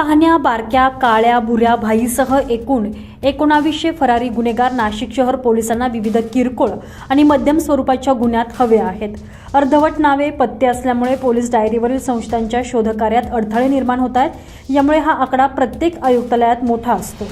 कहाण्या बारक्या काळ्या भुऱ्या भाईसह एकूण एकोणावीसशे फरारी गुन्हेगार नाशिक शहर पोलिसांना विविध किरकोळ आणि मध्यम स्वरूपाच्या गुन्ह्यात हवे आहेत. अर्धवट नावे पत्ते असल्यामुळे पोलीस डायरीवरील संस्थांच्या शोधकार्यात अडथळे निर्माण होत आहेत. यामुळे हा आकडा प्रत्येक आयुक्तालयात मोठा असतो.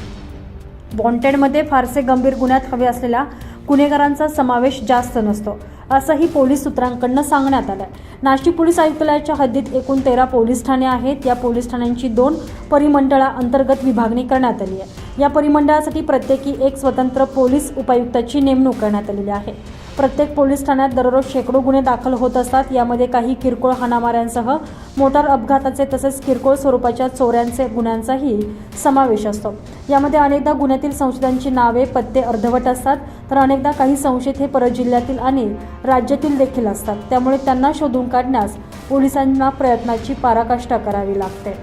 वॉन्टेडमध्ये फारसे गंभीर गुन्ह्यात हवे असलेल्या गुन्हेगारांचा समावेश जास्त नसतो. असंही पोलीस सूत्रांकडनं सांगण्यात आलं नाशिक पोलीस आयुक्तालयाच्या हद्दीत एकूण तेरा पोलीस ठाणे आहेत. या पोलीस ठाण्यांची दोन परिमंडळा अंतर्गत विभागणी करण्यात आली आहे. या परिमंडळासाठी प्रत्येकी एक स्वतंत्र पोलीस उपायुक्ताची नेमणूक करण्यात आलेली आहे. प्रत्येक पोलीस ठाण्यात दररोज शेकडो गुन्हे दाखल होत असतात. यामध्ये काही किरकोळ हाणामाऱ्यांसह मोटार अपघाताचे तसेच किरकोळ स्वरूपाच्या चोऱ्यांचे गुन्ह्यांचाही समावेश असतो. यामध्ये अनेकदा गुन्ह्यातील संशयितांची नावे पत्ते अर्धवट असतात. तर अनेकदा काही संशयित हे परजिल्ह्यातील आणि राज्यातील देखील असतात. त्यामुळे त्यांना शोधून काढण्यास पोलिसांना प्रयत्नाची पाराकाष्ठा करावी लागते.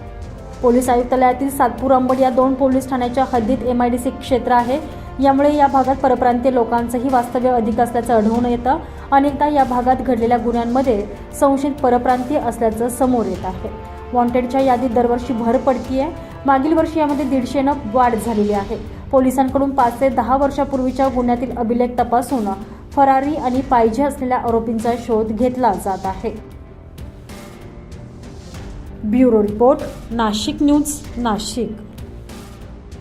पोलीस आयुक्तालयातील सातपूर अंबड या दोन पोलीस ठाण्याच्या हद्दीत एम आय डी सी क्षेत्र आहे. यामुळे या भागात परप्रांतीय लोकांचंही वास्तव्य अधिक असल्याचं आढळून येतं. अनेकदा या भागात घडलेल्या गुन्ह्यांमध्ये संशयित परप्रांतीय असल्याचं समोर येत आहे. वॉन्टेडच्या यादीत दरवर्षी भर पडती आहे मागील वर्षी यामध्ये दीडशेनं वाढ झालेली आहे. पोलिसांकडून पाच ते दहा वर्षापूर्वीच्या गुन्ह्यातील अभिलेख तपासून फरारी आणि पाहिजे असलेल्या आरोपींचा शोध घेतला जात आहे. Bureau report Nashik news Nashik.